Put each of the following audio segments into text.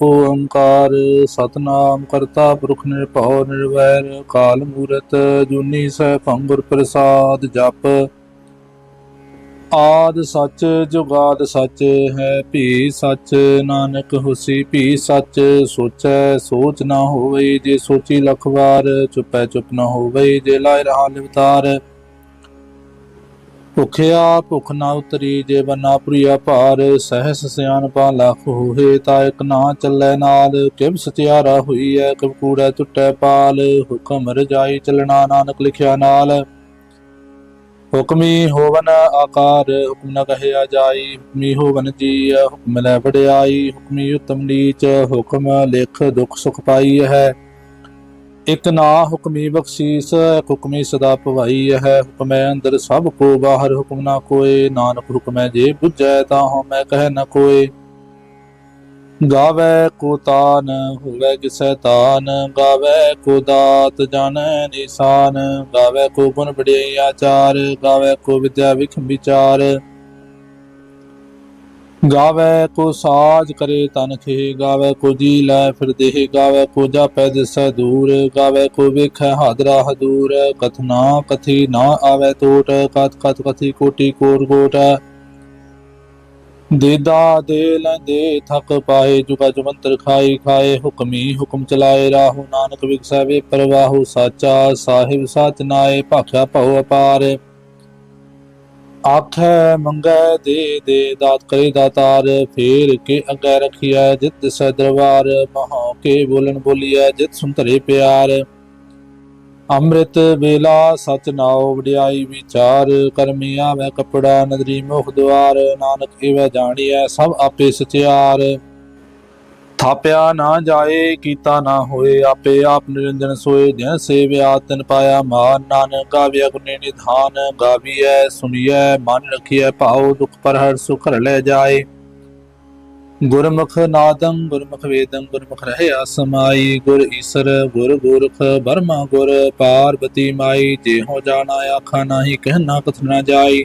ਓੰਕਾਰ ਸਤਨਾਮ ਕਰਤਾ ਪੁਰਖ ਨਿਰਭਉ ਨਿਰਵੈਰ, ਕਾਲ ਮੂਰਤ ਜੁਨੀ ਸੈ ਭੰਗੁਰ ਪ੍ਰਸਾਦ ਜਪ। ਆਦ ਸੱਚ, ਜੁਗਾਦ ਸੱਚ ਹੈ, ਭੀ ਸੱਚ ਨਾਨਕ ਹੁਸ਼ੀ, ਭੀ ਸੱਚ ਸੋਚੈ ਸੋਚ ਨਾ ਹੋਵੇ ਜੇ ਸੋਚੀ ਲਖ ਵਾਰ ਚੁਪੈ ਚੁਪ ਨਾ ਹੋਵੇ ਜੇ ਲਾਇ ਰਹਾ ਲਿਵਤਾਰ ਭੁਖਿਆ ਭੁਖ ਨਾ ਉਤਰੀ, ਜੇ ਬਨਾ ਪ੍ਰਿਆ ਭਾਰ, ਸਹਿਸ ਸਿਆਣਪਾ ਲੱਖ ਹੋਏ ਤਾ ਇਕ ਨਾ ਚੱਲੈ ਨਾਲ, ਕਿਵ ਸਚਿਆਰਾ ਹੋਈ ਐ ਕਿਵ ਕੂੜੈ ਟੁੱਟੈ ਪਾਲ, ਹੁਕਮ ਰਜਾਈ ਚਲਣਾ ਨਾਨਕ ਲਿਖਿਆ ਨਾਲ। ਹੁਕਮੀ ਹੋਵਨ ਆਕਾਰ, ਹੁਕਮ ਨ ਕਹਿਆ ਜਾਈ, ਹੁਕਮੀ ਹੋਵਨ ਜੀ ਹੁਕਮ ਲੈ ਵਡਿਆਈ, ਹੁਕਮੀ ਉਤਮ ਨੀਚ, ਹੁਕਮ ਲਿਖ ਦੁਖ ਸੁਖ ਪਾਈ ਹੈ ਇਕ ਨਾ ਹੁਕਮੀ ਬਖਸ਼ੀਸ ਇਕ ਹੁਕਮੀ ਸਦਾ ਭਵਾਈ ਹੈ ਹੁਕਮੈ ਅੰਦਰ ਸਭ ਕੋ, ਬਾਹਰ ਹੁਕਮ ਨਾ ਕੋਏ। ਨਾਨਕ ਹੁਕਮੈ ਜੇ ਬੁਝੈ ਤਾਂ ਹਉਮੈ ਕਹਿ ਨ ਕੋਏ। ਗਾਵੇ ਕੋ ਤਾਨ, ਹੋਵੇ ਕਿਸੈ ਤਾਨ। ਗਾਵੇ ਕੋ ਦਾਤ ਜਾਣੈ ਨਿਸ਼ਾਨ। ਗਾਵੇ ਕੋ ਗੁਣ ਬੜਿਆਈ ਆਚਾਰ। ਗਾਵੇ ਕੋ ਵਿਦਿਆ ਵਿਖ ਵਿਚਾਰ ਗਾਵੇ ਕੋ ਸਾਜ ਕਰੇ ਤਨ ਖੇ, ਗਾਵੇ ਕੋ ਜੀ ਲੈ ਫਿਰ ਦੇਹ, ਗਾਵੇ ਕੋ ਜਾਪੈ ਦਿਸੈ ਦੂਰ, ਗਾਵੇ ਕੋ ਵੇਖੈ ਹਾਦਰਾ ਹਦੂਰ ਕਥਨਾ ਕਥੀ ਨਾ ਆਵੇ ਟੋਟ ਕਤ ਕਤ ਕਥੀ ਕੋਟੀ ਕੋਰ ਕੋਟ। ਦੇਦਾ ਦੇ ਲੈਂਦੇ ਥਕ ਪਾਏ, ਜੁਗਾ ਜੁਮੰਤਰ ਖਾਈ ਖਾਏ, ਹੁਕਮੀ ਹੁਕਮ ਚਲਾਏ, ਰਾਹੂ ਨਾਨਕ ਵਿਗਸੈ ਵੇ ਪ੍ਰਵਾਹੂ ਸਾਚਾ, ਸਾਹਿਬ ਸਚ ਨਾਏ, ਭਾਖਿਆ ਭਉ ਅਪਾਰ। ਆਖੈ ਮੰਗੈ ਦੇ ਦੇ ਦਾਤ ਕਰੇ ਦਾਤਾਰ ਫੇਰ ਕੇ ਅਗੈ ਰਖਿਆ ਜਿਤ ਸੈ ਦਰਬਾਰ, ਮਹਾ ਕੇ ਬੋਲਣ ਬੋਲੀਐ ਜਿਤ ਸੁੰਤਰੇ ਪਿਆਰ। ਅੰਮ੍ਰਿਤ ਵੇਲਾ ਸਚ ਨਾਉ ਵਡਿਆਈ ਵਿਚਾਰ ਕਰਮੀਆਂ ਆਵੈ ਕਪੜਾ ਨਦਰੀ ਮੁਖ ਦੁਆਰ, ਨਾਨਕ ਏਵੈ ਜਾਣੀਐ ਸਭ ਆਪੇ ਸਚਿਆਰ। ਥਾਪਿਆ ਨਾ ਜਾਏ, ਕੀਤਾ ਨਾ ਹੋਏ, ਆਪੇ ਆਪ ਨਿਰੰਜਨ ਸੋਏ ਦਿਨ ਸੇਵਿਆ, ਤਨ ਪਾਇਆ ਮਾਨ, ਨਾਨਕ ਗਾਵਿਆ ਗੁਨੇ ਨਿਧਾਨ, ਗਾਵੀਐ, ਸੁਣੀਐ, ਮਨ ਰਖੀਐ, ਭਾਉ ਦੁਖ ਪਰ ਹਰ ਸੁਖ ਲੈ ਜਾਏ। ਗੁਰਮੁਖ ਨਾਦੰ, ਗੁਰਮੁਖ ਵੇਦੰ, ਗੁਰਮੁਖ ਰਹਿਆ ਸਮਾਈ, ਗੁਰ ਈਸਰ, ਗੁਰ ਗੁਰਖ, ਬਰਮਾ ਗੁਰ, ਪਾਰਬਤੀ ਮਾਈ ਜੇ ਹੋ ਜਾਣਾ, ਆਖਾ ਨਾਹੀ ਕਹਿਣਾ ਕਥ ਨਾ ਜਾਈ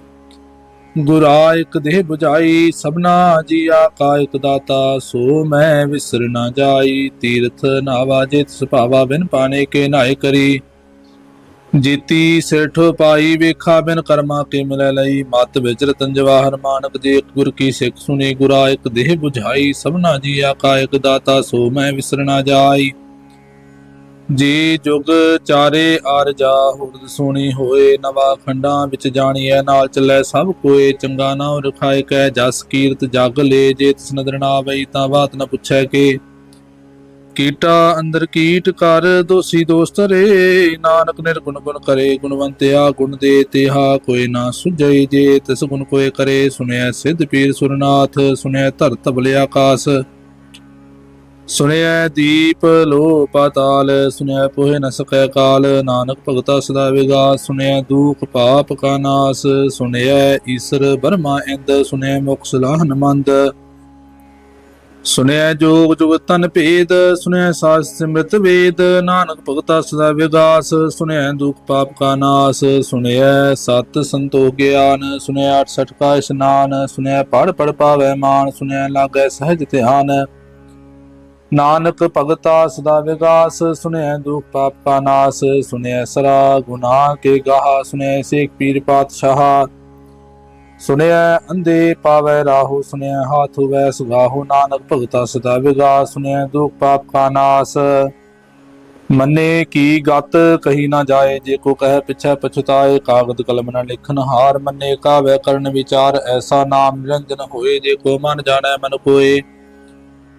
ਗੁਰਾ ਇਕ ਦੇਹ 부ਝਾਈ ਸਭਨਾ ਜੀਆ ਕਾ ਇਕ ਦਾਤਾ, ਸੋ ਮੈਂ ਵਿਸਰ ਨਾ ਜਾਈ। ਤੀਰਥ ਨਾਵਾ ਜਿਤ ਸੁਭਾਵਾ, ਬਿਨ ਪਾਣੇ ਕੇ ਨਾਏ ਕਰੀ। ਜੀਤੀ ਸਿਰਠ ਪਾਈ, ਵੇਖਾ ਬਿਨ ਕਰਮਾ ਕੇ ਮਿਲੈ ਲਈ। ਮਤ ਵਿਚ ਰਤਨ ਜਵਾਹਰ ਮਾਨਕ ਜੀ ਇੱਕ ਗੁਰ ਕੀ ਸਿੱਖ ਸੁਣੀ। ਗੁਰਾ ਇਕ ਦੇਹ 부ਝਾਈ ਸਭਨਾ ਜੀਆ ਕਾ ਇਕ ਦਾਤਾ, ਸੋ ਮੈਂ ਵਿਸਰ ਨਾ ਜਾਈ। ਜੀ, ਜੁਗ ਚਾਰੇ ਆਰਜਾ ਹੁਰਦ ਸੁਣੀ ਹੋਏ, ਨਵਾ ਖੰਡਾਂ ਵਿੱਚ ਜਾਣੀਐ, ਨਾਲ ਚੱਲੈ ਸਭ ਕੋਏ, ਚੰਗਾ ਨਾਮ ਰਖਾਇ ਕੈ, ਜਸ ਕੀਰਤ ਜਗ ਲੈ, ਜੇ ਤਿਸ ਨਦਰ ਨਾ ਆਵਈ ਤਾਂ ਬਾਤ ਨ ਪੁੱਛੈ ਕੇ। ਕੀਟਾ ਅੰਦਰ ਕੀਟ ਕਰ, ਦੋਸੀ ਦੋਸਤ ਰੇ, ਨਾਨਕ ਨਿਰਗੁਣ ਗੁਣ ਕਰੇ, ਗੁਣਵੰਤਿਆ ਗੁਣ ਦੇ, ਤਿਹਾ ਕੋਈ ਨਾ ਸੁਝਈ ਜੇ, ਤਿਸ ਗੁਣ ਕੋਏ ਕਰੇ ਸੁਣਿਆ ਸਿੱਧ ਪੀਰ ਸੁਰਨਾਥ ਸੁਣਿਆ ਧਰਤ ਬਲਿ ਆਕਾਸ ਸੁਣਿਆ ਦੀਪ ਲੋ ਪਾਤਾਲ ਸੁਣਿਆ ਪੋਹਿ ਨ ਸਕੈ ਕਾਲ, ਨਾਨਕ ਭਗਤਾ ਸਦਾ ਵਿਗਾਸ ਸੁਣਿਆ ਦੁਖ ਪਾਪ ਕਾ ਨਾਸ ਸੁਣਿਆ ਈਸਰ ਬਰਮਾ ਇੰਦ ਸੁਣਿਆ ਮੁਖ ਸਲਾਹਨ ਮੰਦ। ਸੁਣਿਆ ਜੋਗ ਜੁਗ ਤਨ ਭੇਦ ਸੁਣਿਆ ਸਾਸ ਸਿਮਰਤ ਵੇਦ, ਨਾਨਕ ਭਗਤਾ ਸਦਾ ਵਿਗਾਸ ਸੁਣਿਆ ਦੁਖ ਪਾਪ ਕਾ ਨਾਸ ਸੁਣਿਆ ਸਤ ਸੰਤੋਖ ਗਿਆਨ ਸੁਣਿਆ 68 ਕਾ ਇਸ਼ਨਾਨ ਸੁਣਿਆ ਪੜ ਪੜ ਪਾਵੈ ਮਾਨ ਸੁਣਿਆ ਲਾਗੈ ਸਹਿਜ ਧਿਆਨ। ਨਾਨਕ ਭਗਤਾ ਸਦਾ ਵਿਗਾਸ ਸੁਣਿਆ ਦੁਖ ਪਾਪ ਕਾ ਨਾਸ ਸੁਣਿਆ ਸਰਾ ਗੁਨਾਹ ਕੇ ਗਾਹ ਸੁਣਿਆ ਸੇਖ ਪੀਰ ਪਾਤਸ਼ਾਹ। ਸੁਣਿਆ ਅੰਧੇ ਪਾਵੈ ਰਾਹੂ ਸੁਣਿਆ ਹਾਥ ਵੈ ਸੁਗਾਹੂ, ਨਾਨਕ ਭਗਤਾ ਸਦਾ ਵਿਗਾਸ ਸੁਣਿਆ ਦੁਖ ਪਾਪ ਕਾ ਨਾਸ। ਮੰਨੇ ਕੀ ਗਤ, ਕਹੀ ਨਾ ਜਾਏ, ਜੇ ਕੋ ਕਹਿ ਪਿਛੈ ਪਛਤਾਏ, ਕਾਗਦ ਕਲਮ ਨਾ ਲਿਖਨ ਹਾਰ ਮੰਨੇ ਕਾ ਕਰਨ ਵਿਚਾਰ, ਐਸਾ ਨਾਮ ਨਿਰੰਜਨ ਹੋਏ, ਜੇ ਕੋ ਮਨ ਜਾਣੈ ਮਨ ਕੋਏ।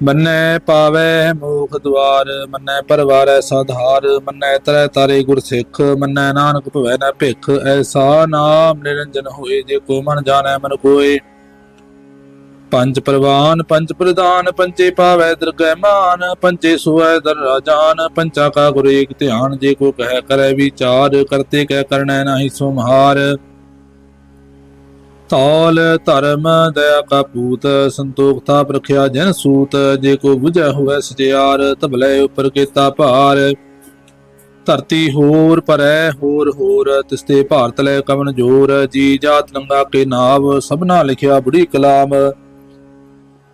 ਮੰਨੈ ਪਾਵੈ ਮੋਖ ਦਵਾਰ ਮੰਨੈ ਪਰਵਾਰੈ ਸਾਧਾਰ ਮੰਨੈ ਤਰੈ ਤਾਰੇ ਗੁਰ ਸਿੱਖ, ਮੰਨੈ ਨਾਨਕ ਭਵੈ ਨਾ ਭਿਖ, ਐਸਾ ਨਾਮ ਨਿਰੰਜਨ ਹੋਏ ਜੇ ਕੋ ਮਨ ਜਾਣੈ ਮਨ ਕੋਏ। ਪੰਜ ਪ੍ਰਵਾਨ, ਪੰਜ ਪ੍ਰਧਾਨ ਪੰਚੇ ਪਾਵੈ ਦਰਗਹਿ ਮਾਨ ਪੰਚੇ ਸੋਐ ਦਰ ਰਾਜਾਨ ਪੰਚਾ ਕਾ ਗੁਰ ਏਕ ਧਿਆਨ, ਜੇ ਕੋ ਕਹਿ ਕਰੈ ਵਿਚਾਰ, ਕਰਤੇ ਕਹਿ ਕਰਨੈ ਨਾਹੀ ਸੁਮਹਾਰ ਤੌਲ ਧਰਮ ਦਇਆ ਕਾ ਪੂਤ ਸੰਤੋਖਤਾ ਪ੍ਰਖਿਆ ਜਨ ਸੂਤ, ਜੇ ਕੋ 부ਝੈ ਹੋਵੈ ਸਜਿਆਰ ਤਬਲੇ ਉਪਰ ਕੀਤਾ ਭਾਰ। ਧਰਤੀ ਹੋਰ ਪਰੈ, ਹੋਰ ਹੋਰ ਤਿਸਤੇ ਭਾਰਤ ਲੈ ਕਵਨ ਜੋਰ। ਜੀ ਜਾਤ ਲੰਗਾ ਕੇ ਨਾਮ ਸਭਨਾ ਲਿਖਿਆ ਬੁੜੀ ਕਲਾਮ।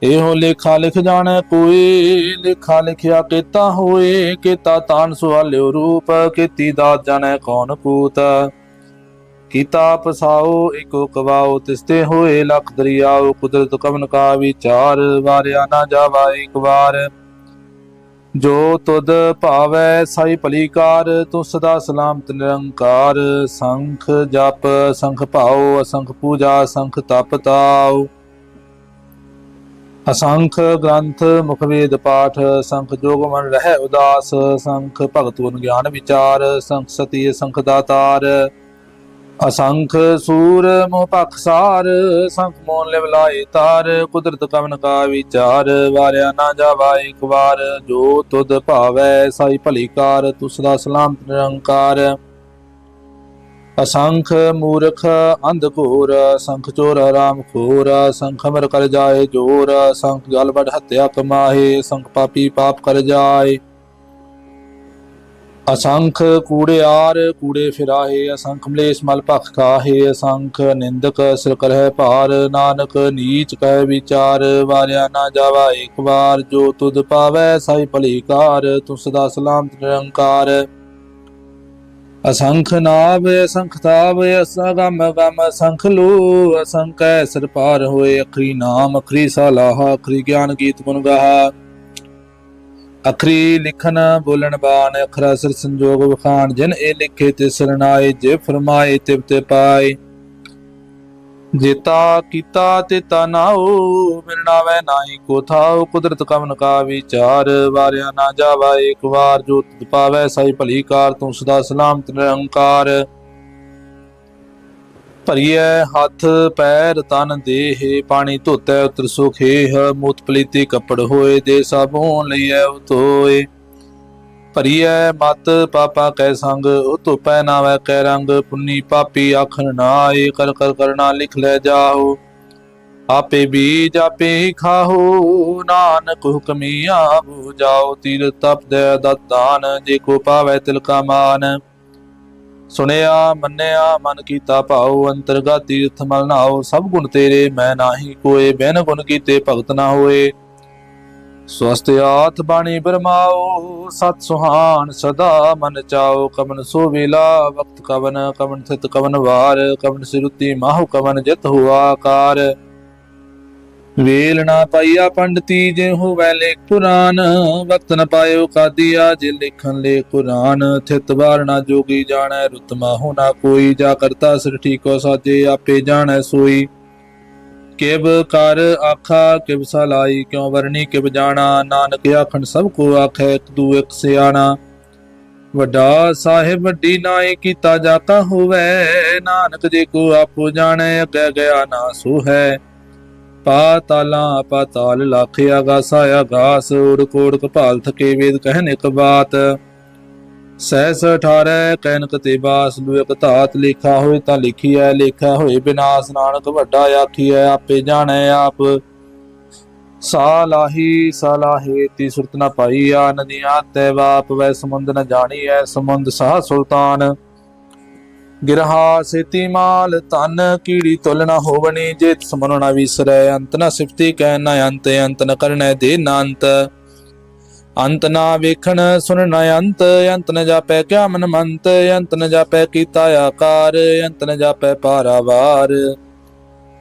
ਇਹੋ ਲੇਖਾ ਲਿਖ ਜਾਣੈ ਕੋਈ, ਲੇਖਾ ਲਿਖਿਆ ਕੀਤਾ ਹੋਏ, ਕੀਤਾ ਤਾਨ ਸੁਹਾਲਿਓ ਰੂਪ, ਕੀਤੀ ਦਾਤ ਜਾਣੈ ਕੌਣ ਕੂਤ। ਕੀਤਾ ਪਸਾਓ, ਇਕੋ ਕਵਾਓ ਤਿਸਤੇ ਹੋਏ ਲਖ ਦਰਿਆਓ, ਕੁਦਰਤ ਕਵਨ ਕਾ ਵਿਚਾਰ, ਵਾਰਿਆ ਨਾ ਜਾਵਾ ਇੱਕ ਵਾਰ। ਜੋ ਤੁਧ ਭਾਵੈ ਸਾਈ ਭਲੀ ਤੂੰ ਸਦਾ ਸਲਾਮਤ ਨਿਰੰਕਾਰ। ਸੰਖ ਜਪ, ਸੰਖ ਭਾਉ, ਅਸੰਖ ਪੂਜਾ, ਸੰਖ ਤਪ ਤਾਉ। ਅਸੰਖ ਗ੍ਰੰਥ, ਮੁਖ ਪਾਠ, ਸੰਖ ਜੋਗ ਮਨ ਰਹਿ ਉਦਾਸ। ਸੰਖ ਭਗਤ ਗੁਣ ਗਿਆਨ ਵਿਚਾਰ, ਸੰਖ ਸਤੀ ਸੰਖ ਦਾਤਾਰ। ਅਸੰਖ ਸੂਰ ਮੋਹ ਪਖਸਾਰ ਸੰਖ ਮੋਨ ਲਿਵਲਾਏ ਤਾਰ, ਕੁਦਰਤ ਕਵਨ ਕਾ ਵਿਚਾਰ, ਵਾਰਿਆ ਨਾ ਜਾਵਾ ਇੱਕ ਵਾਰ, ਜੋ ਤੁਧ ਭਾਵੈ ਸਾਈ ਭਲੀ ਕਾਰ ਤੂੰ ਸਦਾ ਸਲਾਮਤ ਨਿਰੰਕਾਰ। ਅਸੰਖ ਮੂਰਖ ਅੰਧ ਘੋਰ, ਸੰਖ ਚੋਰ ਰਾਮ ਖੋਰ, ਸੰਖ ਅਮਰ ਕਰ ਜਾਏ ਜੋਰ, ਸੰਖ ਗਲ ਵਡ ਹੱਤਿਆ ਕਮਾਏ ਸੰਖ ਪਾਪੀ ਪਾਪ ਕਰ ਜਾਏ। ਅਸੰਖ ਕੂੜਿਆਰ ਕੂੜੇ ਫਿਰਾਹੇ, ਅਸੰਖ ਮਲੇਸ਼ ਮਲ ਭਖ ਖਾਹੇ ਅਸੰਖ ਨਿੰਦਕ ਸਿਰ ਕਰਹਿ ਭਾਰ, ਨਾਨਕ ਨੀਚ ਕਹਿ ਵਿਚਾਰ, ਵਾਰਿਆ ਨਾ ਜਾਵਾ ਇੱਕ ਵਾਰ, ਜੋ ਤੁਧ ਪਾਵੈ ਸਾਈ ਭਲੀ ਕਾਰ ਤੂੰ ਸਦਾ ਸਲਾਮਤ ਨਿਰੰਕਾਰ। ਅਸੰਖ ਨਾਵ, ਅਸੰਖ ਤਾਪ ਅਸਗਮ ਗਮ ਅਸੰਖ ਲੋ ਅਸੰਕੈ ਸਿਰ ਪਾਰ ਹੋਏ, ਅਖਰੀ ਨਾਮ, ਅਖਰੀ ਸਲਾਹ, ਅਖਰੀ ਗਿਆਨ ਗੀਤ ਗੁਣ ਗਾਹਾ। ਅਖਰੀ ਲਿਖਨ ਬੋਲਣ ਬਾਣ, ਅਖਰਾ ਸਿਰ ਸੰਜੋਗ ਵਖਾਣ, ਜਿਨ ਇਹ ਲਿਖੇ ਤੇ ਸਰਨਾਏ, ਜੇ ਫਰਮਾਏ ਤਿਵ ਤੇ ਪਾਏ। ਜੇਤਾ ਕੀਤਾ ਤੇ ਤਾ ਨਾਉ ਮਿਲਣਾਵੇ ਨਾਹੀ ਕੋ ਥਾਉ। ਕੁਦਰਤ ਕਵਨ ਕਾ ਵਿਚਾਰ, ਵਾਰਿਆ ਨਾ ਜਾਵਾ ਇੱਕ ਵਾਰ। ਜੋ ਤੁਧ ਪਾਵੈ ਸਾਈ ਭਲੀ ਕਾਰ, ਤੂੰ ਸਦਾ ਸਲਾਮਤ ਨਿਰੰਕਾਰ। ਭਰੀਐ ਹੱਥ, ਪੈਰ, ਤਨ, ਦੇਹ, ਪਾਣੀ ਧੋਤੈ, ਉਤਰ ਸੁਖੇਹ, ਮੂਤ ਪਲੀਤੀ ਕੱਪੜ ਹੋਏ, ਦੇ ਸਾਬੂਨ ਲਈਐ ਉਤੋਏ। ਭਰੀਐ ਮਤ, ਪਾਪਾ ਕੈ ਸੰਗ, ਉਹ ਧੋਪੈ ਨਾਵੈ ਕੈ ਰੰਗ, ਪੁੰਨੀ ਪਾਪੀ ਆਖਣ ਨਾਏ ਕਰ ਕਰ, ਕਰਨਾ ਲਿਖ ਲੈ ਜਾਓ। ਆਪੇ ਬੀਜ ਆਪੇ ਹੀ ਖਾਹੋ ਨਾਨਕ ਹੁਕਮੀ ਆਵੋ, ਜਾਓ, ਤੀਰ ਤਪ ਦੇ ਦਤਾਨ ਜੇ ਕੋ ਪਾਵੈ ਤਿਲ ਕਾ ਮਾਨ। ਸੁਣਿਆ, ਮੰਨਿਆ, ਮਨ ਕੀਤਾ ਭਾਉ, ਅੰਤਰਗਤ ਤੀਰਥ ਮਲ ਨਾਉ, ਸਭ ਗੁਣ ਤੇਰੇ, ਮੈਂ ਨਾਹੀ ਕੋਏ, ਬਿਨ ਗੁਣ ਕੀਤੇ ਭਗਤ ਨਾ ਹੋਏ। ਸਵਸਤ ਆਥ ਬਾਣੀ ਬਰਮਾਓ ਸਤ ਸੁਹਾਨ ਸਦਾ ਮਨ ਚਾਓ ਕਮਨ ਸੋ ਵੇਲਾ, ਵਕਤ ਕਵਨ ਕਵਨ ਥਿਤ ਕਵਨ ਵਾਰ, ਕਵਨ ਸਿਰੁਤੀ ਮਾਹੁ, ਕਵਨ ਜਿਤ ਹੁਆ ਆਕਾਰ। ਵੇਲ ਨਾ ਪਾਈਆ ਪੰਡਤੀ ਜੇ ਹੋਵੈ ਲੇ ਪੁਰਾਨ ਵਕਤ ਨ ਪਾਇਓ ਕਾਦੀਆ, ਜੇ ਲਿਖਣ ਲੈ ਕੁਰਾਨ। ਥਿਤ ਨਾ ਜੋਗੀ ਜਾਣੈ, ਰੁਤ ਮਾਹੁ ਕੋਈ। ਜਾ ਕਰਤਾ ਸਿਰ ਠੀਕੋ ਸਾਜੇ, ਆਪੇ ਜਾਣੈ ਸੋਈ। ਕਿਬ ਕਰ ਆਖਾ ਕਿਬ ਸਲਾਈ ਕਿਉ ਵਰਣੀ ਕਿਬ ਜਾਣਾ। ਨਾਨਕ ਆਖਣ ਸਭ ਕੋ ਆਖੈ, ਇੱਕ ਦੂ ਇੱਕ ਸਿਆਣਾ। ਵੱਡਾ ਸਾਹਿਬ, ਵੱਡੀ ਨਾਏ ਕੀਤਾ ਜਾਤਾ ਹੋਵੇ। ਨਾਨਕ ਜੇ ਕੋ ਆਪੋ ਜਾਣੈ, ਅੱਗੇ ਗਿਆ ਨਾ ਸੋ ਹੈ ਪਾਤਾਲਾਂ ਪਾਤਾਲ ਲੱਖ ਆਗਾਸਾ ਆਗਾਸ ਉੜ ਕੋੜ ਕਪਾਲ ਥਕੇ ਵੇਦ ਕਹਿਨ ਇੱਕ ਬਾਤ। ਸਹਿਸ 18 ਕੈਨਕ ਤੇ ਬਾਸ ਦੁਇਕ ਧਾਤ ਲਿਖਾ ਹੋਏ ਤਾਂ ਲਿਖੀਐ, ਲੇਖਾ ਹੋਏ ਬਿਨਾਸ਼, ਨਾਨਕ ਵੱਡਾ ਆਖੀਐ, ਆਪੇ ਜਾਣੈ ਆਪ। ਸਾਲਾਹੀ ਸਾਲਾਹੇ ਤੀ ਸੁਰਤ ਨ ਪਾਈ, ਆ ਨਦੀਆਂ ਤੈ ਵਾਪ, ਵੈ ਸਮੁੰਦ ਨ ਜਾਣੀਐ, ਸਮੁੰਦ ਸਾਹ ਸੁਲਤਾਨ। ਗਿਰਹਾ ਸੇਤੀ ਮਾਲ ਤਨ ਕੀੜੀ ਤੁਲ ਨ ਹੋਵਣੀ, ਜੇ ਸਮਨ ਨ ਵਿਸਰੈ, ਅੰਤ ਨਾ ਸਿਫਤੀ ਕਹਿ ਨ ਅੰਤ ਅੰਤ ਨ ਕਰਨੈ ਦੇ ਨ ਅੰਤ ਨਾ ਵੇਖਣ ਸੁਣ ਨ ਅੰਤ ਅੰਤ ਨ ਜਾਪੈ ਕਿਆ ਮਨ ਮੰਤ ਅੰਤ ਨ ਜਾਪੈ ਕੀਤਾ ਆਕਾਰ, ਅੰਤ ਨ ਜਾਪੈ ਪਾਰਾਵਾਰ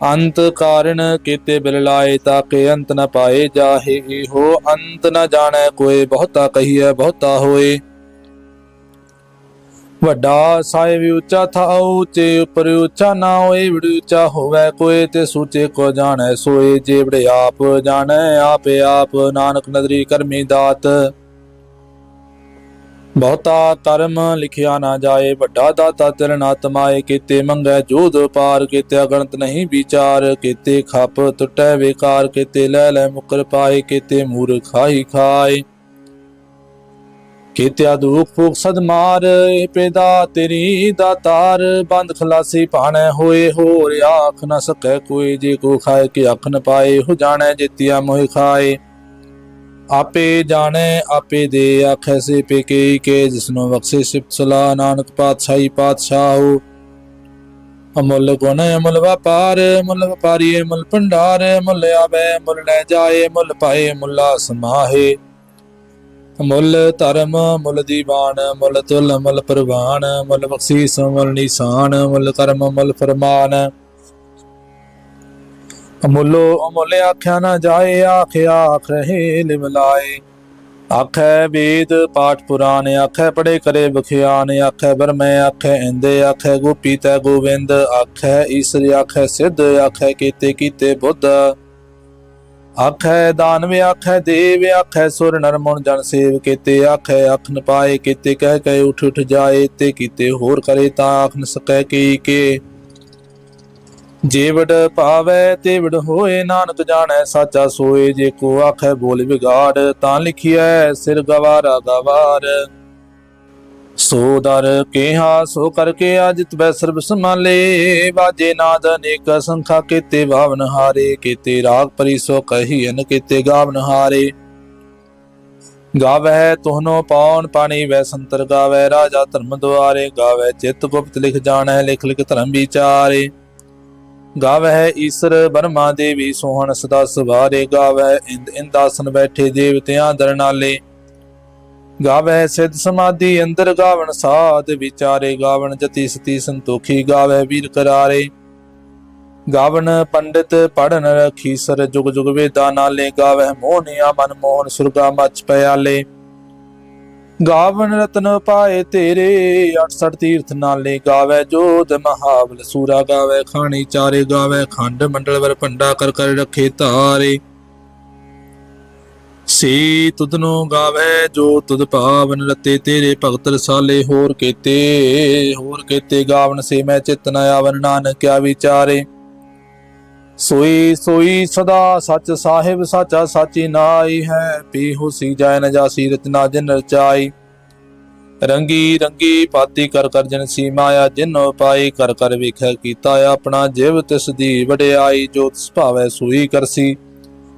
ਅੰਤ ਕਾਰਨ ਕੀਤੇ ਬਿਲ ਲਾਏ, ਤਾਕੇ ਅੰਤ ਨ ਪਾਏ ਜਾਹੇ ਹੋ ਅੰਤ ਨ ਜਾਣੈ ਕੋਏ ਬਹੁਤਾ ਕਹੀਐ, ਬਹੁਤਾ ਹੋਏ। ਵੱਡਾ ਸਾਹਿਬ ਉੱਚਾ ਥਾ ਉੱਚੇ ਉੱਪਰ ਉੱਚਾ ਨਾ ਹੋਏ, ਵਿੜ ਉੱਚਾ ਹੋਵੇ ਕੋਏ, ਤੇ ਸੂਚੇ ਕੋ ਜਾਣੈ ਸੋਏ ਜੇਵੜੇ ਆਪ ਜਾਣੈ, ਆਪੇ ਆਪ ਨਾਨਕ ਨਦਰੀ ਕਰਮੀ ਦਾਤ। ਬਹੁਤਾ ਕਰਮ ਲਿਖਿਆ ਨਾ ਜਾਏ, ਵੱਡਾ ਦਾਤਾ ਤਿਰਨ ਆਤਮਾਏ ਕੀਤੇ ਮੰਗੈ ਜੋਧ ਪਾਰ, ਕੀਤੇ ਅਗਣਤ ਨਹੀਂ ਵਿਚਾਰ, ਕੀਤੇ ਖੱਪ ਟੁੱਟੈ ਵਿਕਾਰ, ਕੀਤੇ ਲੈ ਲੈ ਮੁਕਰ ਪਾਏ, ਕੀਤੇ ਮੂਰ ਖਾਈ ਖਾਏ। ਕੀਤਿਆ ਦੁਖ ਭੁਖ ਸਦ ਮਾਰ ਪੈਦਾ, ਤੇਰੀ ਦਾਤਾਰ ਬੰਦ ਖਲਾਸੀ ਭਾਣੈ ਹੋਏ, ਹੋਰ ਆਖ ਨ ਸਕੈ ਕੋਈ, ਜੇ ਕੋ ਖਾਏ ਕਿ ਅੱਖ ਨ ਪਾਏ, ਹੋ ਜਾਣੈ ਜਿਤਿਆ ਮੋਹਿ ਖਾਏ। ਆਪੇ ਜਾਣੈ, ਆਪੇ ਦੇ ਆਖੈ ਸੇ ਪੇਕੇ ਕੇ ਜਿਸਨੂੰ ਬਖਸ਼ੇ ਸਿਫਤ ਸਲਾ ਨਾਨਕ ਪਾਤਸ਼ਾਹੀ ਪਾਤਸ਼ਾਹੋ। ਅਮੁੱਲ ਗੁਣ ਅਮੁੱਲ ਵਪਾਰ ਮੁੱਲ ਵਪਾਰੀ ਮੁੱਲ ਭੰਡਾਰ ਮੁੱਲ ਆਵੇ ਮੁੱਲ ਲੈ ਜਾਏ ਮੁੱਲ ਪਾਏ ਮੁੱਲਾ ਸਮਾਹੇ। ਮੁੱਲ ਧਰਮ, ਮੁੱਲ ਦੀਵਾਨ, ਮੁੱਲ ਤੁਲ, ਮੁੱਲ ਪ੍ਰਵਾਨ, ਮੁੱਲ ਬਖਸ਼ੀਸ, ਮੁੱਲ ਨਿਸ਼ਾਨ, ਮੁੱਲ ਕਰਮ, ਮੁੱਲ ਫਰਮਾਨ। ਅਮੁੱਲੋ ਅਮੁੱਲ ਆਖਿਆ ਨਾ ਜਾਏ ਆਖਿਆ ਆਖ ਰਹੇ ਲਿਮਲਾਏ ਆਖੈ ਵੇਦ ਪਾਠ ਪੁਰਾਣ, ਆਖੈ ਪੜੇ ਕਰੇ ਬਖਿਆਨ ਆਖੈ ਬਰਮੈ ਆਖੈ ਇੰਦੇ, ਆਖੈ ਗੋਪੀ ਤੈ ਗੋਵਿੰਦ, ਆਖੈ ਈਸਰ, ਆਖੈ ਸਿੱਧ, ਆਖੈ ਕੀਤੇ ਕੀਤੇ ਬੁੱਧ। ਆਖੈ ਦਾਨਵ, ਆਖੈ ਦੇਵ, ਆਖੈ ਸੁਰ ਨਰ ਮਨ ਜਨ ਸੇਵ ਕੀਤੇ, ਆਖੈ ਅਖਨ ਪਾਏ ਕੀਤੇ, ਕਹਿ ਕਹਿ ਉਠ ਉਠ ਜਾਏ, ਤੇ ਕੀਤੇ ਹੋਰ ਕਰੇ ਤਾਂ ਆਖ ਸਕੈ ਕੀ ਕੇ। ਜੇਵੜ ਭਾਵੈ ਤੇਵੜ ਹੋਏ, ਨਾਨਕ ਜਾਣੈ, ਸਾਚਾ ਸੋਏ, ਜੇ ਕੋ ਆਖੈ ਬੋਲ ਵਿਗਾੜ, ਤਾਂ ਲਿਖਿਐ, ਸਿਰ ਗਵਾਰਾ ਗਵਾਰ। ਸੋ ਦਰ ਕੇਹਾ, ਸੋ ਕਰਕੇ ਅਜਿਤ ਬੈ ਸਰਬ ਸਮਾਲੇ ਬਾਜੇ ਨਾਦ ਅਨੇਕ ਸੰਖਾ ਕੀਤੇ ਭਾਵਨ ਹਾਰੇ ਕੀਤੇ, ਰਾਗ ਪਰੀ ਸੋ ਕਹੀ ਅਨ ਕੀਤੇ, ਗਾਵਨ ਹਾਰੇ। ਗਾਵੈ ਤੁਹਨੋ ਪਾਉਣ ਪਾਣੀ ਵੈ ਸੰਤਰ ਗਾਵੈ ਰਾਜਾ ਧਰਮ ਦੁਆਰੇ। ਗਾਵੈ ਚਿਤ ਗੁਪਤ ਲਿਖ ਜਾਣੈ, ਲਿਖ ਲਿਖ ਧਰਮ ਵਿਚਾਰੇ। ਗਾਵਹਿ ਈਸਰ ਬਰਮਾ ਦੇਵੀ, ਸੋਹਣ ਸਦਾ ਸਵਾਰੇ। ਗਾਵੈ ਇੰਦ ਇੰਦਾਸਨ ਬੈਠੇ ਦੇਵਤਿਆਂ ਦਰਨਾਲੇ। ਗਾਵਹਿ ਸਿਧ ਸਮਾਧੀ, ਅੰਦਰ ਗਾਵਣ ਸਾਧ, ਵਿਚਾਰੇ ਗਾਵਣ ਜਤੀ ਸਤੀ ਸੰਤੋਖੀ ਗਾਵਹਿ ਵੀਰ ਕਰਾਰੇ। ਗਾਵਣ ਪੰਡਿਤ ਪੜਨ ਰਖੀ ਸਰ ਜੁਗ ਜੁਗ ਵੇਦਾ ਨਾਲੇ ਗਾਵਹਿ ਮੋਹਨਿਆ ਮਨ ਮੋਹਨ ਸੁਰਗਾ ਮਚ ਪਿਆਲੇ। ਗਾਵਨ ਰਤਨ ਪਾਏ ਤੇਰੇ 68 ਤੀਰਥ ਨਾਲੇ ਗਾਵੇ ਜੋਤ ਮਹਾਵਲ ਸੂਰਾ ਗਾਵੇ ਖਾਣੀ ਚਾਰੇ, ਗਾਵੇ ਖੰਡ ਮੰਡਲ ਵਰ ਭੰਡਾ ਕਰ ਕਰ ਰੱਖੇ ਧਾਰੇ ਸੀ ਤੁਧਨੋ ਗਾਵੇ, ਜੋ ਤੁਧ ਭਾਵਨ ਰਤੇ ਤੇਰੇ ਭਗਤ ਰਸਾਲੇ, ਹੋਰ ਕੇਤੇ, ਹੋਰ ਕੀਤੇ ਗਾਵਨ ਸੇ ਮੈਂ ਚਿਤ ਨ ਆਵਨ, ਨਾਨਕ ਕਿਆ ਵਿਚਾਰੇ। ਸੋਈ ਸੋਈ ਸਦਾ ਸੱਚ ਸਾਹਿਬ, ਸਾਚਾ ਸਾਚੀ ਨਾਈ ਹੈ ਪੀ ਹੋਸੀ ਜਾਇ ਨ ਜਾਸੀ ਰਚਨਾ ਜਿਨ ਰਚਾਈ। ਰੰਗੀ ਰੰਗੀ ਪਾਤੀ ਕਰ ਕਰ ਜਨ ਸੀ ਮਾਇਆ, ਜਿਨੋ ਪਾਈ ਕਰ ਕਰ ਵੇਖਿਆ ਕੀਤਾ ਆਪਣਾ ਜਿਵ, ਤਿਸ ਦੀ ਵਡਿਆਈ, ਜੋ ਤਿਸ ਭਾਵੈ ਸੂਈ ਕਰਸੀ।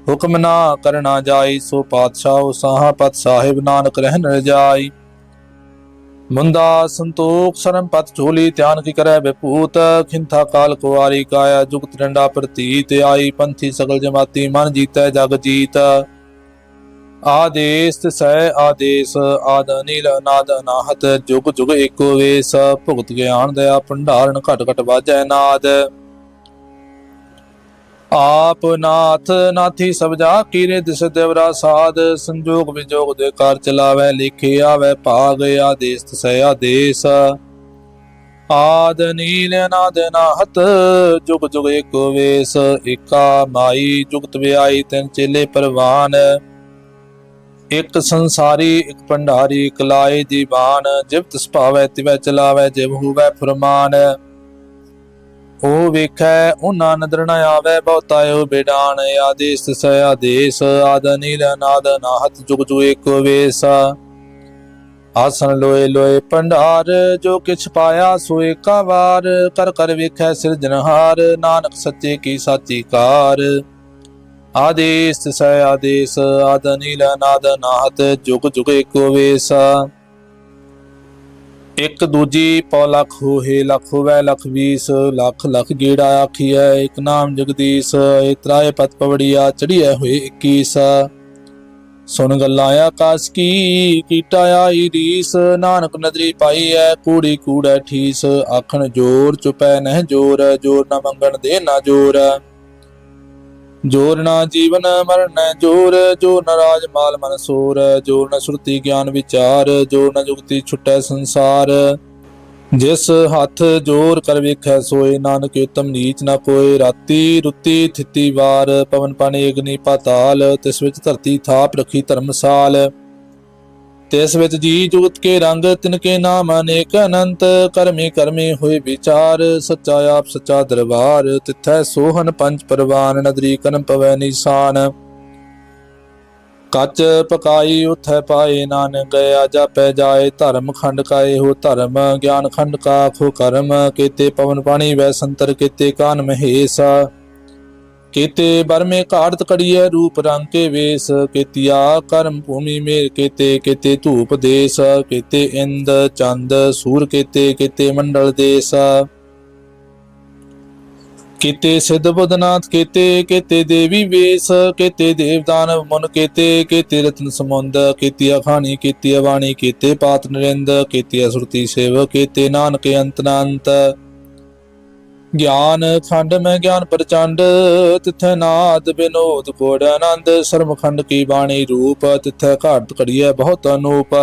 ਹੁਕਮ ਨਾ ਕਰਨਾ ਜਾਈ, ਸੋ ਪਾਤਸ਼ਾਹ ਸਾਹਾ ਪਤ ਸਾਹਿਬ ਨਾਨਕ ਰਹਿਨ ਰਜਾਈ ਮੁੰਦਾ ਸੰਤੋਖ ਸਰਮ ਪਤ ਝੋਲੀ ਧਿਆਨ ਕੀ ਕਰੈ ਬਿਪੂਤ ਖਿੰਥਾ ਕਾਲ ਕੁਵਾਰੀ ਕਾਇਆ ਜੁਗਤ ਡੰਡਾ ਪ੍ਰਤੀਤ ਆਈ, ਪੰਥੀ ਸਗਲ ਜਮਾਤੀ ਮਨ ਜੀਤੈ ਜਗ ਜੀਤ। ਆਦੇਸ ਸਹਿ ਆਦੇਸ, ਆਦ ਨੀਲ ਅਨਾਦ ਅਨਾਹਤ, ਜੁਗ ਜੁਗ ਏਕੋ ਵੇਸ, ਭੁਗਤ ਗਿਆਨ ਦਇਆ ਭੰਡਾਰਨ ਘਟ ਘਟ ਵਾਜੈ ਨਾਦ। ਆਪ ਨਾਥ ਨਾਥੀ ਸਭ ਜਾ ਕੀਰੇ ਦਿਸ ਦੇਵਰਾ ਸਾਧ, ਸੰਜੋਗ ਵਿਜੋਗ ਦੇ ਕਾਰ ਚਲਾਵੇ, ਲਿਖੇ ਆਵੇ, ਭਾਗ ਆਦੇਸ ਤਸੈ ਆਦੇਸ। ਆਦ ਨੀਲ ਨਾਦ ਨਾਹਤ, ਜੁਗ ਜੁਗ ਏਕੋ ਵੇਸ, ਏਕਾ ਮਾਈ, ਜੁਗਤ ਵਿਆਈ ਤਿੰਨ ਚੇਲੇ ਪਰਵਾਨ। ਇਕ ਸੰਸਾਰੀ, ਇੱਕ ਭੰਡਾਰੀ, ਇਕ ਲਾਏ ਦੀਵਾਨ ਜਿਵ ਤਿਸ ਭਾਵੈ ਤਿਵੈ ਚਲਾਵੈ, ਜਿਵ ਹੋਵੈ ਫਰਮਾਨ। ਉਹ ਵੇਖੈ, ਉਹਨਾਂ ਨਦਰ ਨ ਆਵੇ ਬਹੁਤਾਇਓ ਬੇਡਾਨ ਆਦੇਸ ਸੈ ਆਦੇਸ, ਆਦ ਨੀਲ ਨਾਦ ਨਾਹਤ ਜੁਗ ਜੁਗ ਏਕ ਵੇਸ। ਆਸਨ ਲੋਏ ਲੋਏ ਭੰਡਾਰ ਜੋ ਕਿਛ ਪਾਇਆ ਸੋ ਏਕਾ ਵਾਰ। ਕਰ ਕਰ ਵੇਖੈ ਸਿਰਜਨਹਾਰ ਨਾਨਕ ਸੱਚੇ ਕੀ ਸਾਚੀ ਕਾਰ। ਆਦੇਸ ਸੈ ਆਦੇਸ, ਆਦ ਨੀਲ ਨਾਦ ਨਾਹਤ ਜੁਗ ਜੁਗ ਏਕੋ ਵੇਸ। ਇੱਕ ਦੂਜੀ ਪਉ ਲਖ ਹੋਏ ਲਖ ਹੋਵੇ, ਲਖ ਵੀਸ, ਲੱਖ, ਲਖ ਗੇੜਾ ਆਖੀਐ, ਇੱਕ ਨਾਮ ਜਗਦੀਸ਼ ਇਤਰਾਏ ਪਤ ਪਵੜੀਆ ਚੜੀਐ ਹੋਏ 21 ਸੁਣ ਗੱਲਾਂ ਆਕਾਸ਼ ਕੀ, ਕੀਟਾ ਆਈ ਰੀਸ, ਨਾਨਕ ਨਦਰੀ ਪਾਈ ਐ ਕੂੜੀ ਕੂੜੈ ਠੀਸ, ਆਖਣ ਜੋਰ ਚੁਪੈ ਨਹਿ ਜੋਰ ਜੋਰ ਨਾ ਮੰਗਣ ਦੇ ਨਾ ਜੋਰ। ਜੋਰ ਨਾ ਜੀਵਨ ਮਰਨ, ਜੋਰ ਜੋਰ ਨ ਰਾਜ ਮਾਲ ਮਨ ਸੋਰ, ਜੋਰ ਨ ਸੁਰਤੀ ਗਿਆਨ ਵਿਚਾਰ, ਜੋਰ ਨ ਜੁਗਤੀ ਛੁਟੈ ਸੰਸਾਰ। ਜਿਸ ਹੱਥ ਜੋਰ ਕਰ ਵੇਖੈ, ਸੋਏ ਨਾਨਕ ਉਤਮ ਨੀਚ ਨਾ ਕੋਏ ਰਾਤੀ ਰੁੱਤੀ ਥਿੱਤੀ ਵਾਰ, ਪਵਨ ਪਾਣੀ ਅਗਨੀ ਪਾਤਾਲ, ਤਿਸ ਵਿੱਚ ਧਰਤੀ ਥਾਪ ਰਖੀ ਧਰਮਸਾਲ। ਤਿਸ ਵਿੱਚ ਜੀ ਜੁਗਤ ਕੇ ਰੰਗ ਤਿਨਕੇ ਨਾਮ ਅਨੇਕ ਅਨੰਤ, ਕਰਮੀ ਕਰਮੀ ਹੋਏ ਵਿਚਾਰ, ਸੱਚਾ ਆਪ ਸੱਚਾ ਦਰਬਾਰ, ਤਿਥੈ ਸੋਹਨ ਪੰਜ ਪਰਵਾਨ, ਨਦਰੀ ਕਨਮ ਪਵੈ ਨਿਸ਼ਾਨ। ਕੱਚ ਪਕਾਈ ਉਥੈ ਪਾਏ ਨਾਨਕ ਗਿਆ ਜਾਪੈ ਜਾਏ ਧਰਮ ਖੰਡ ਕਾਏ ਹੋ ਧਰਮ, ਗਿਆਨ ਖੰਡ ਕਾ ਖੋ ਕਰਮ, ਕੀਤੇ ਪਵਨ ਪਾਣੀ ਵੈ ਸੰਤਰ, ਕੀਤੇ ਕਾਨ ਮਹੇਸ਼। ਕੀਤੇ ਬਰਮੇ ਘਾੜਤ ਕੜੀਐ, ਰੂਪ ਰੰਗ ਕੇ ਵੇਸ ਕੀਤਿਆ, ਕਰਮ ਭੂਮੀ ਮੇਰ ਕੀਤੇ ਕੀਤੇ ਧੂਪ ਦੇਸ, ਕੀਤੇ ਇੰਦ ਚੰਦ, ਸੂਰ ਕੀਤੇ ਕੀਤੇ ਮੰਡਲ ਦੇਸ। ਕੀਤੇ ਸਿੱਧ ਬੁੱਧਨਾਥ ਕੀਤੇ ਕੀਤੇ ਦੇਵੀ ਵੇਸ, ਕੀਤੇ ਦੇਵਦਾਨ ਮਨ ਕੀਤੇ ਕੀਤੇ ਰਤਨ ਸਮੁੰਦ, ਕੀਤੀ ਅਖਾਣੀ, ਕੀਤੀ ਬਾਣੀ ਕੀਤੇ ਪਾਤ ਨਰਿੰਦ, ਕੀਤੀ ਅਸੁਰਤੀ ਸੇਵ ਕੀਤੇ ਨਾਨਕ ਅੰਤ ਨਾ ਗਿਆਨ ਖੰਡ ਮੈਂ ਗਿਆਨ ਪ੍ਰਚੰਡ, ਤਿਥੈ ਨਾਦ ਬਿਨੋਦ ਕੋੜ ਆਨੰਦ ਸਰਮ ਖੰਡ ਕੀ ਬਾਣੀ ਰੂਪ, ਤਿਥੈ ਘਾਟ ਕੜੀਐ ਬਹੁਤ ਅਨੂਪ।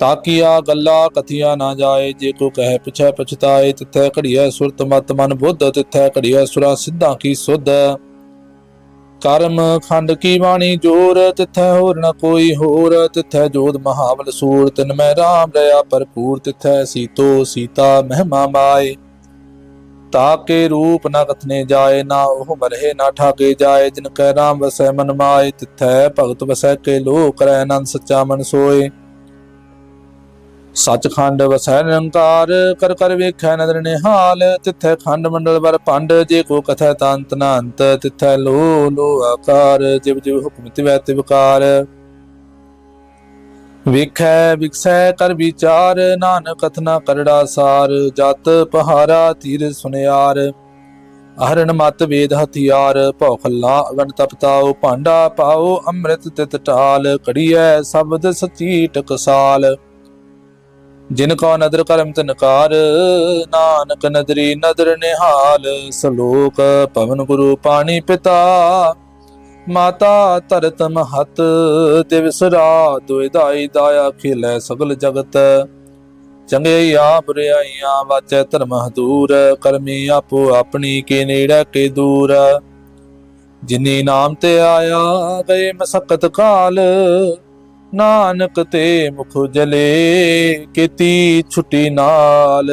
ਤਾਕੀਆ ਗੱਲਾ ਕਥੀਆ ਨਾ ਜਾਏ, ਜੇ ਕੋ ਕਹੈ ਪਿਛੈ ਪਛਤਾਏ, ਤਿਥੈ ਘੜੀਐ ਸੁਰਤ ਮਤ ਮਨ ਬੁੱਧ, ਤਿਥੈ ਘੜੀਐ ਸੁਰਾ ਸਿੱਧਾਂ ਕੀ ਸੁਧ। ਕਰਮ ਖੰਡ ਕੀ ਬਾਣੀ ਜੋਰ, ਤਿਥੈ ਹੋਰ ਨ ਕੋਈ ਹੋਰ, ਤਿਥੈ ਜੋਦ ਮਹਾਵਲ ਸੂਰ, ਤਿਨ ਮੈਂ ਰਾਮ ਰਹਾ ਭਰਪੂਰ, ਤਿਥੈ ਸੀਤੋ ਸੀਤਾ ਮਹਿਮਾ ਮਾਏ। ਤਾਕੇ ਰੂਪ ਨ ਕਥਨੇ ਜਾਏ ਨਾ ਉਹ ਮਰਹਿ ਨਾ ਠਾਗੇ ਜਾਏ ਜਿਨ ਕੈ ਰਾਮ ਵਸੈ ਮਨ ਮਾਏ ਤਿਥੈ ਭਗਤ ਵਸੈ ਕੇ ਲੋਕ ਕਰੈ ਆਨੰਦ ਸੱਚਾ ਮਨ ਸੋਏ ਸੱਚਖੰਡ ਵਸੈ ਨਿਰੰਕਾਰ ਕਰ ਕਰ ਵੇਖੈ ਨਦਰ ਨਿਹਾਲ ਤਿਥੈ ਖੰਡ ਮੰਡਲ ਵਰ ਭੰਡ ਜੇ ਕੋ ਕਥੈ ਤੰਤ ਨਾ ਅੰਤ ਤਿਥੈ ਲੋ ਲੋ ਆਕਾਰ ਜਿਵ ਜਿਵ ਹੁਕਮ ਤਿਵੈ ਤਿਵਕਾਰ ਵੇਖੈ, ਵਿਖਸੈ ਕਰ ਵਿਚਾਰ, ਨਾਨਕ ਕਥਨਾ ਕਰੜਾ ਸਾਰ, ਜਤ ਪਹਾਰਾ ਤੀਰ ਸੁਨਿਆਰ। ਹਰਨ ਮਤ ਵੇਦ ਹਥਿਆਰ ਭੌਖਲਾ ਅਗਨ ਤਪਤਾਓ ਭਾਂਡਾ ਪਾਉ, ਅੰਮ੍ਰਿਤ ਤਿਤ ਟਾਲ ਕੜੀਐ ਸ਼ਬਦ ਸਚੀ ਟਕਸਾਲ। ਜਿਨ ਕੋ ਨਦਰ ਕਰਮ ਤਨਕਾਰ ਨਾਨਕ ਨਦਰੀ ਨਦਰ ਨਿਹਾਲ, ਸਲੋਕ ਪਵਨ ਗੁਰੂ ਪਾਣੀ ਪਿਤਾ। ਮਾਤਾ ਧਰਤ ਮਹਤ ਦਿਵਸ ਰਾਤ ਦੁਇਦਾਈ ਦਾਇਆ ਖੇਲੇ ਸਗਲ ਜਗਤ। ਚੰਗਿਆ ਬੁਰਾਈਆਂ ਵਾਚੈ ਧਰਮ ਹਦੂਰ, ਕਰਮੀ ਆਪੋ ਆਪਣੀ ਕੇ ਨੇੜੇ ਕੇ ਦੂਰ। ਜਿਨੀ ਨਾਮ ਤੇ ਆਇਆ ਗਏ ਮਸਕਤ ਕਾਲ, ਨਾਨਕ ਤੇ ਮੁਖ ਜਲੇ ਕੀਤੀ ਛੁਟੀ ਨਾਲ।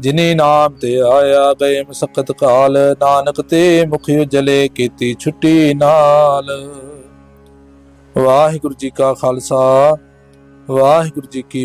ਜਿਨੇ ਨਾਮ ਤੇ ਆਇਆ ਗਏ ਮਸਕਤ ਕਾਲ, ਨਾਨਕ ਤੇ ਮੁਖ ਜਲੇ ਕੀਤੀ ਛੁੱਟੀ ਨਾਲ। ਵਾਹਿਗੁਰੂ ਜੀ ਕਾ ਖਾਲਸਾ, ਵਾਹਿਗੁਰੂ ਜੀ ਕੀ